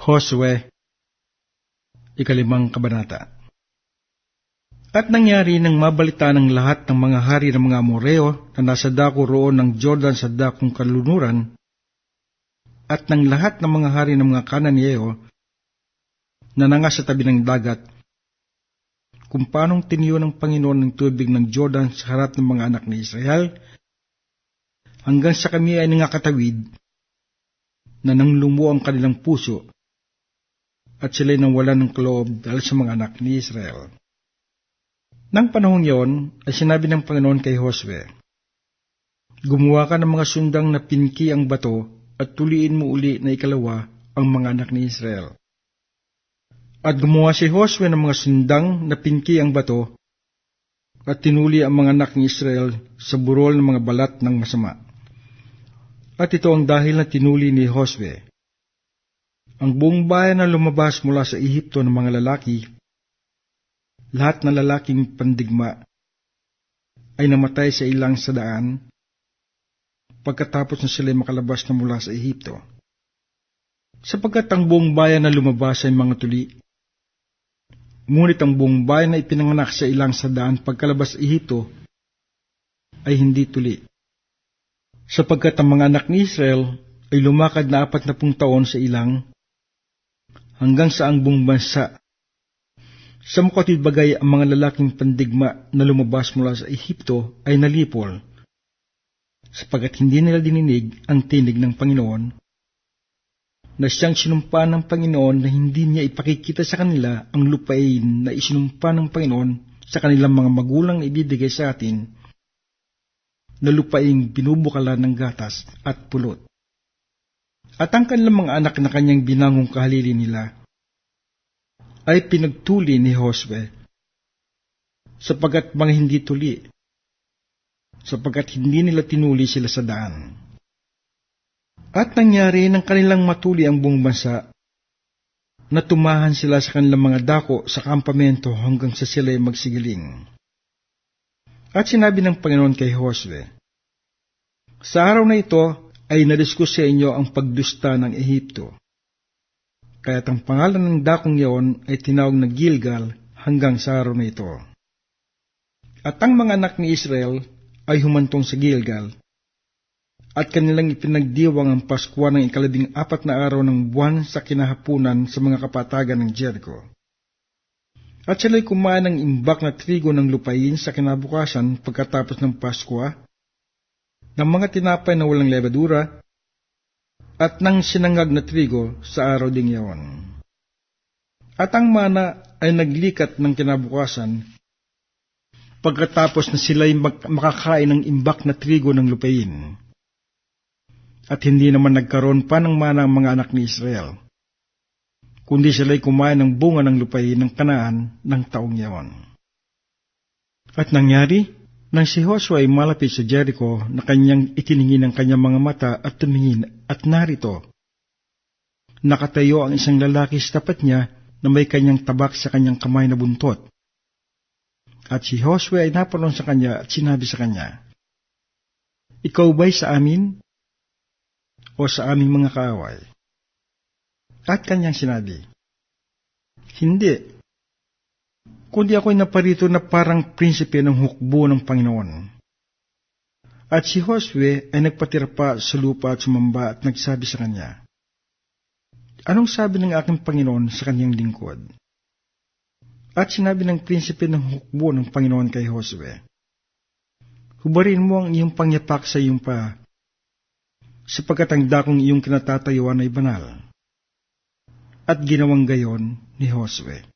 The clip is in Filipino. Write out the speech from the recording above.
Josue, ikalimang kabanata. At nangyari nang mabalita ng lahat ng mga hari ng mga Amoreo na nasa dako roon ng Jordan sa dakong kalunuran, at ng lahat ng mga hari ng mga Kananeo na nanga sa tabi ng dagat, kung paanong tiniyo ng Panginoon ng tubig ng Jordan sa harap ng mga anak ni Israel, hanggang sa kami ay nangakatawid, na nang lumuo ang kanilang puso, at sila'y nang wala ng kaloob dahil sa mga anak ni Israel. Nang panahong yon, ay sinabi ng Panginoon kay Josue, Gumawa ka ng mga sundang na pinki ang bato at tuliin mo uli na ikalawa ang mga anak ni Israel. At gumawa si Josue ng mga sundang na pinki ang bato at tinuli ang mga anak ni Israel sa burol ng mga balat ng masama. At ito ang dahil na tinuli ni Josue. Ang buong bayan na lumabas mula sa Ehipto ng mga lalaki lahat ng lalaking pandigma ay namatay sa ilang sa daan pagkatapos na sila makalabas na mula sa Ehipto. Sapagkat ang buong bayan na lumabas ay mga tuli. Ngunit ang buong bayan na ipinanganak sa ilang sa daan pagkalabas Ehipto ay hindi tuli. Sapagkat ang mga anak ni Israel ay lumakad na apat na pung taon sa ilang hanggang sa ang buong bansa sa mukatid bagay ang mga lalaking pandigma na lumabas mula sa Ehipto ay nalipol, sapagat hindi nila dininig ang tinig ng Panginoon, na siyang sinumpa ng Panginoon na hindi niya ipakikita sa kanila ang lupain na isinumpa ng Panginoon sa kanilang mga magulang ibibigay sa atin, na lupaing binubukalan ng gatas at pulot. At ang kanilang mga anak na kanyang binangong kahalili nila, ay pinagtuli ni Josue sapagat mga hindi tuli, sapagat hindi nila tinuli sila sa daan. At nangyari ng kanilang matuli ang buong bansa, na tumahan sila sa kanilang mga dako sa kampamento hanggang sa sila'y magsigiling. At sinabi ng Panginoon kay Josue, Sa araw na ito ay nadiskus sa inyo ang pagdusta ng Ehipto kaya't ang pangalan ng dakong iyon ay tinawag na Gilgal hanggang sa araw na ito. At ang mga anak ni Israel ay humantong sa Gilgal, at kanilang ipinagdiwang ang Paskwa ng ikalabing apat na araw ng buwan sa kinahapunan sa mga kapatagan ng Jericho. At sila'y kumain ng imbak na trigo ng lupain sa kinabukasan pagkatapos ng Paskwa, ng mga tinapay na walang levadura, at ng sinangag na trigo sa araw ding yaon. At ang mana ay naglikat ng kinabukasan pagkatapos na sila'y makakain ng imbak na trigo ng lupain. At hindi naman nagkaroon pa ng mana ang mga anak ni Israel, kundi sila'y kumain ng bunga ng lupain ng kanaan ng taong yaon. At nangyari, nang si Joshua ay malapit sa Jericho na kanyang itiningin ang kanyang mga mata at tumingin at narito. Nakatayo ang isang lalaki sa tapat niya na may kanyang tabak sa kanyang kamay na buntot. At si Joshua ay napalon sa kanya at sinabi sa kanya, Ikaw ba'y sa amin? O sa aming mga kaaway? At kanyang sinabi, Hindi, kundi ako'y naparito na parang prinsipe ng hukbo ng Panginoon. At si Josue ay nagpatira pa sa lupa at sumamba at nagsabi sa kanya, Anong sabi ng aking Panginoon sa kanyang lingkod? At sinabi ng prinsipe ng hukbo ng Panginoon kay Josue, Hubarin mo ang iyong pangyapak sa iyong pa, sapagkat ang dakong iyong kinatatayuan ay banal. At ginawang gayon ni Josue.